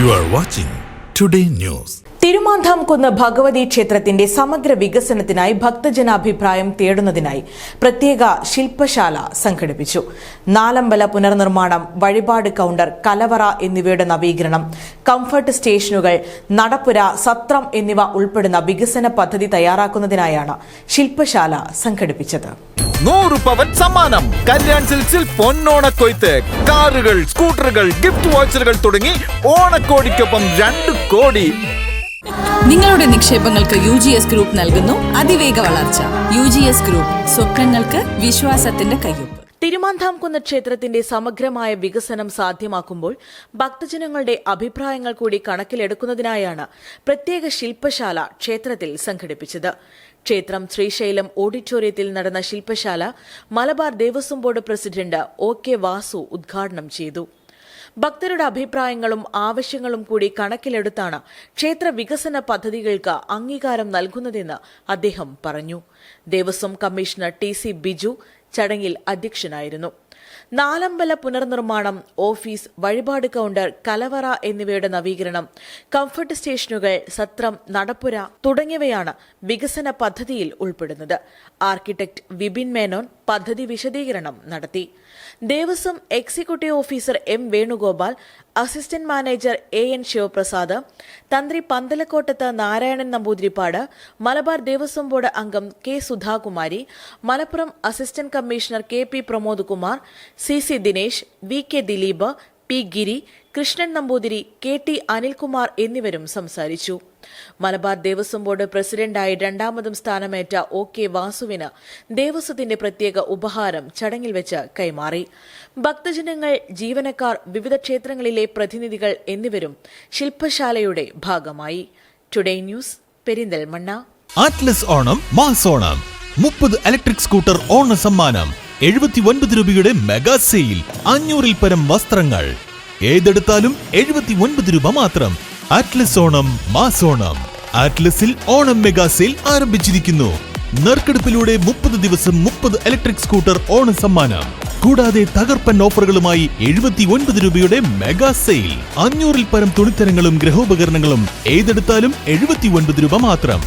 You are watching today news Thirumandhamkunnu Bhagavathi ക്ഷേത്രത്തിന്റെ സമഗ്ര വികസനത്തിനായി ഭക്തജനാഭിപ്രായം തേടുന്നതിനായി പ്രത്യേക ശില്പശാല സംഘടിപ്പിച്ചു. നാലമ്പല പുനർനിർമ്മാണം വഴിപാട് കൌണ്ടർ കലവറ എന്നിവയുടെ നവീകരണം കംഫർട്ട് സ്റ്റേഷനുകൾ നടപ്പുര സത്രം എന്നിവ ഉൾപ്പെടുന്ന വികസന പദ്ധതി തയ്യാറാക്കുന്നതിനായാണ് ശില്പശാല സംഘടിപ്പിച്ചത്. നൂറ് പവൻ സമ്മാനം. കല്യാൺ സിൽക്സിൽ പൊന്നോണക്കൊയ്ത്ത് കാറുകൾ സ്കൂട്ടറുകൾ ഗിഫ്റ്റ് വാച്ചറുകൾ തുടങ്ങി ഓണക്കോടിക്കൊപ്പം രണ്ട് കോടി. നിങ്ങളുടെ നിക്ഷേപങ്ങൾക്ക് യു ജി എസ് ഗ്രൂപ്പ് നൽകുന്നു അതിവേഗ വളർച്ച. യു ജി എസ് ഗ്രൂപ്പ് സ്വപ്നങ്ങൾക്ക് വിശ്വാസത്തിന്റെ കയ്യൊപ്പ്. തിരുമാന്ധാംകുന്ന് ക്ഷേത്രത്തിന്റെ സമഗ്രമായ വികസനം സാധ്യമാക്കുമ്പോൾ ഭക്തജനങ്ങളുടെ അഭിപ്രായങ്ങൾ കൂടി കണക്കിലെടുക്കുന്നതിനായാണ് പ്രത്യേക ശില്പശാല ക്ഷേത്രത്തിൽ സംഘടിപ്പിച്ചത്. ക്ഷേത്രം ശ്രീശൈലം ഓഡിറ്റോറിയത്തിൽ നടന്ന ശില്പശാല Malabar Devaswom board president O K Vasu ഉദ്ഘാടനം ചെയ്തു. ഭക്തരുടെ അഭിപ്രായങ്ങളും ആവശ്യങ്ങളും കൂടി കണക്കിലെടുത്താണ് ക്ഷേത്ര വികസന പദ്ധതികൾക്ക് അംഗീകാരം നൽകുന്നതെന്ന് അദ്ദേഹം പറഞ്ഞു. Devaswom commissioner T C Biju ചടങ്ങിൽ അധ്യക്ഷനായിരുന്നു. നാലമ്പല പുനർനിർമ്മാണം ഓഫീസ് വഴിപാട് കൗണ്ടർ കലവറ എന്നിവയുടെ നവീകരണം കംഫർട്ട് സ്റ്റേഷനുകൾ സത്രം നടപ്പുര തുടങ്ങിയവയാണ് വികസന പദ്ധതിയിൽ ഉൾപ്പെടുന്നത്. ആർക്കിടെക്ട് വിപിൻ മേനോൻ പദ്ധതി വിശദീകരണം നടത്തി. Devaswom executive officer M Venugopal assistant manager A N Sivaprasad തന്ത്രി പന്തലക്കോട്ടത്ത് നാരായണൻ നമ്പൂതിരിപ്പാട് മലബാർ ദേവസ്വം ബോർഡ് അംഗം K Sudhakumari Malappuram assistant commissioner K P Pramod Kumar C C Dinesh V K Dileep P Giri Krishnan Namboothiri K T Anilkumar എന്നിവരും സംസാരിച്ചു. Malabar Devaswom board പ്രസിഡന്റായി രണ്ടാമതും സ്ഥാനമേറ്റ O K വാസുവിന് ദേവസ്വത്തിന്റെ പ്രത്യേക ഉപഹാരം ചടങ്ങിൽ വെച്ച് കൈമാറി. ഭക്തജനങ്ങൾ ജീവനക്കാർ വിവിധ ക്ഷേത്രങ്ങളിലെ പ്രതിനിധികൾ എന്നിവരും ശില്പശാലയുടെ ഭാഗമായി. Today news Perinthalmanna. Atlas Onam mass Onam മുപ്പത് ഇലക്ട്രിക് സ്കൂട്ടർ ഓണ സമ്മാനം എഴുപത്തി ഒൻപത് രൂപയുടെ മെഗാ സെയിൽ അഞ്ഞൂറിൽ പരം വസ്ത്രങ്ങൾ. ഏതെടുത്താലും എഴുപത്തി ഒൻപത് രൂപ മാത്രം. ആറ്റ്ലസ് ഓണം മാസോണം ആറ്റ്ലസിൽ ഓണം മെഗാ സെയിൽ ആരംഭിച്ചിരിക്കുന്നു. നറുക്കെടുപ്പിലൂടെ മുപ്പത് ദിവസം മുപ്പത് ഇലക്ട്രിക് സ്കൂട്ടർ ഓണ സമ്മാനം. കൂടാതെ തകർപ്പൻ ഓഫറുകളുമായി എഴുപത്തി ഒൻപത് രൂപയുടെ മെഗാ സെയിൽ. അഞ്ഞൂറിൽ പരം തുണിത്തരങ്ങളും ഗ്രഹോപകരണങ്ങളും ഏതെടുത്താലും എഴുപത്തി ഒൻപത് രൂപ മാത്രം.